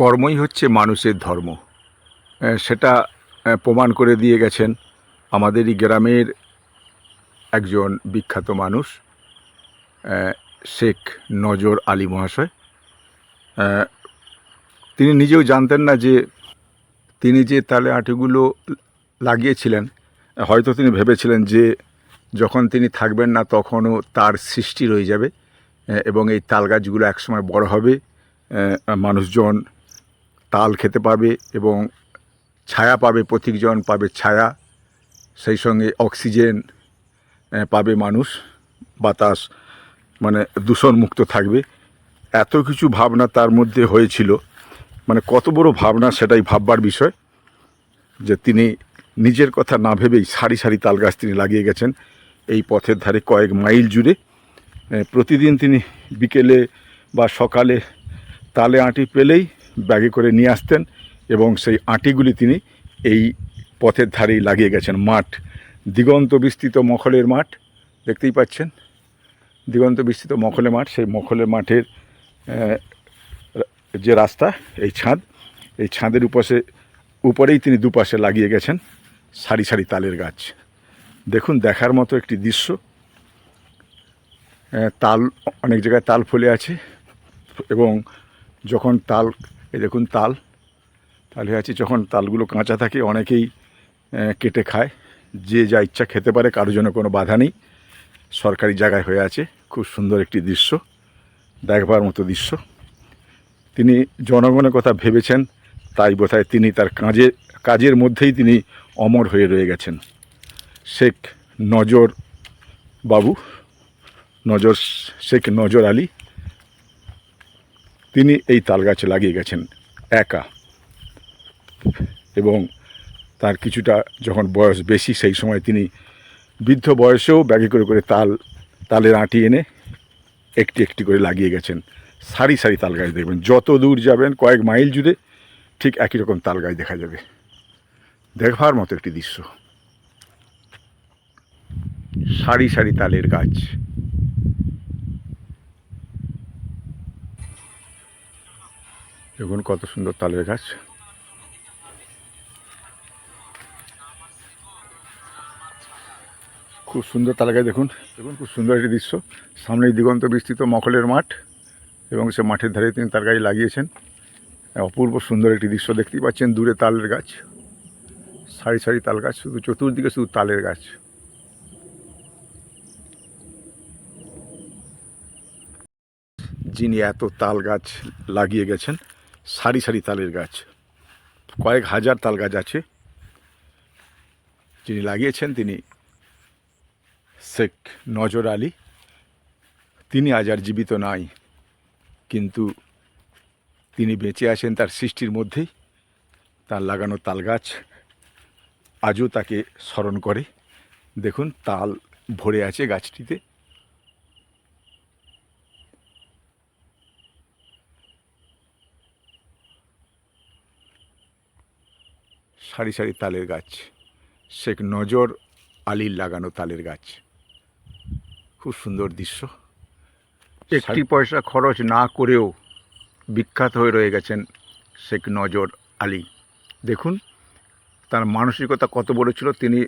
কর্মই হচ্ছে মানুষের ধর্ম। সেটা প্রমাণ করে দিয়ে গেছেন আমাদেরই গ্রামের একজন বিখ্যাত মানুষ শেখ নজর আলী মহাশয়। তিনি নিজেও জানতেন না যে তিনি যে তালে আটিগুলো লাগিয়েছিলেন, হয়তো তিনি ভেবেছিলেন যে যখন তিনি থাকবেন না তখনও তার সৃষ্টি রয়ে যাবে এবং এই তাল গাছগুলো একসময় বড় হবে মানুষজন তাল খেতে পাবে এবং ছায়া পাবে প্রত্যেকজন পাবে ছায়া। সেই সঙ্গে অক্সিজেন পাবে মানুষ। বাতাস মানে দূষণমুক্ত থাকবে। এত কিছু ভাবনা তার মধ্যে হয়েছিল। মানে কত বড় ভাবনা সেটাই ভাববার বিষয়। যে তিনি নিজের কথা না ভেবেই সারি সারি তাল গাছ তিনি লাগিয়ে গেছেন। এই পথের ধারে কয়েক মাইল জুড়ে প্রতিদিন তিনি বিকেলে বা সকালে তালে আঁটি পেলেই ব্যাগে করে নিয়ে আসতেন এবং সেই আঁটিগুলি তিনি এই পথের ধারেই লাগিয়ে গেছেন। মাঠ, দিগন্ত বিস্তৃত মখলের মাঠ, দেখতেই পাচ্ছেন? দিগন্ত বিস্তৃত মখলে মাঠ, সেই মখলে মাঠের যে রাস্তা, এই ছাদ, এই ছাদের উপসে, উপরেই তিনি দুপাশে লাগিয়ে গেছেন সারি সারি তালের গাছ। দেখুন, দেখার মতো একটি দৃশ্য। তাল, অনেক জায়গায় তাল ফলে আছে এবং যখন তাল এই দেখুন তাল। তাল হয়ে আছে, যখন তালগুলো কাঁচা থাকে অনেকেই কেটে খায়। যে যা ইচ্ছা খেতে পারে, কারোর জন্য কোনো বাধা নেই। সরকারি জায়গায় হয়ে আছে, খুব সুন্দর একটি দৃশ্য, দেখবার মতো দৃশ্য। তিনি জনগণের কথা ভেবেছেন, তাই বোধহয় তিনি তার কাজে, কাজের মধ্যেই তিনি অমর হয়ে রয়ে গেছেন। শেখ নজর বাবু, নজর, শেখ নজর আলী তিনি এই তাল গাছ লাগিয়ে গেছেন, একা। এবং তার কিছুটা যখন বয়স বেশি, সেই সময় তিনি বৃদ্ধ বয়সেও ব্যাগে করে করে তাল, তালের আঁটি এনে একটি একটি করে লাগিয়ে গেছেন। সারি সারি তাল গাছ দেখবেন। যত দূর যাবেন, কয়েক মাইল জুড়ে ঠিক একই রকম তাল গাছ দেখা যাবে। দেখবার মতো একটি দৃশ্য। সারি সারি তালের গাছ। দেখুন কত সুন্দর তালের গাছ। খুব সুন্দর তাল গাছ দেখুন। দেখুন খুব সুন্দর একটি দৃশ্য। সামনেই দিগন্ত বিস্তৃত মখলের মাঠ এবং সে মাঠের ধারে তিনি তার গাছ লাগিয়েছেন। অপূর্ব সুন্দর একটি দৃশ্য দেখতেই পাচ্ছেন দূরে তালের গাছ। সারি সারি তাল গাছ, শুধু চতুর্দিকে শুধু তালের গাছ। যিনি এত তাল গাছ লাগিয়ে গেছেন সারি সারি তালের গাছ। কয়েক হাজার তাল গাছ আছে। যিনি লাগিয়েছেন তিনি শেখ নজর আলী। তিনি আজ আর জীবিত নাই, কিন্তু তিনি বেঁচে আছেন তার সৃষ্টির মধ্যেই। তার লাগানো তাল গাছ আজও তাকে স্মরণ করে। দেখুন, তাল ভরে আছে গাছটিতে। সারি সারি তালের গাছ। শেখ নজর আলীর লাগানো তালের গাছ। খুব সুন্দর দৃশ্য। একটি পয়সা খরচ না করেও বিখ্যাত হয়ে রয়ে গেছেন শেখ নজর আলী। দেখুন তার মানসিকতা কত বড় ছিল। তিনি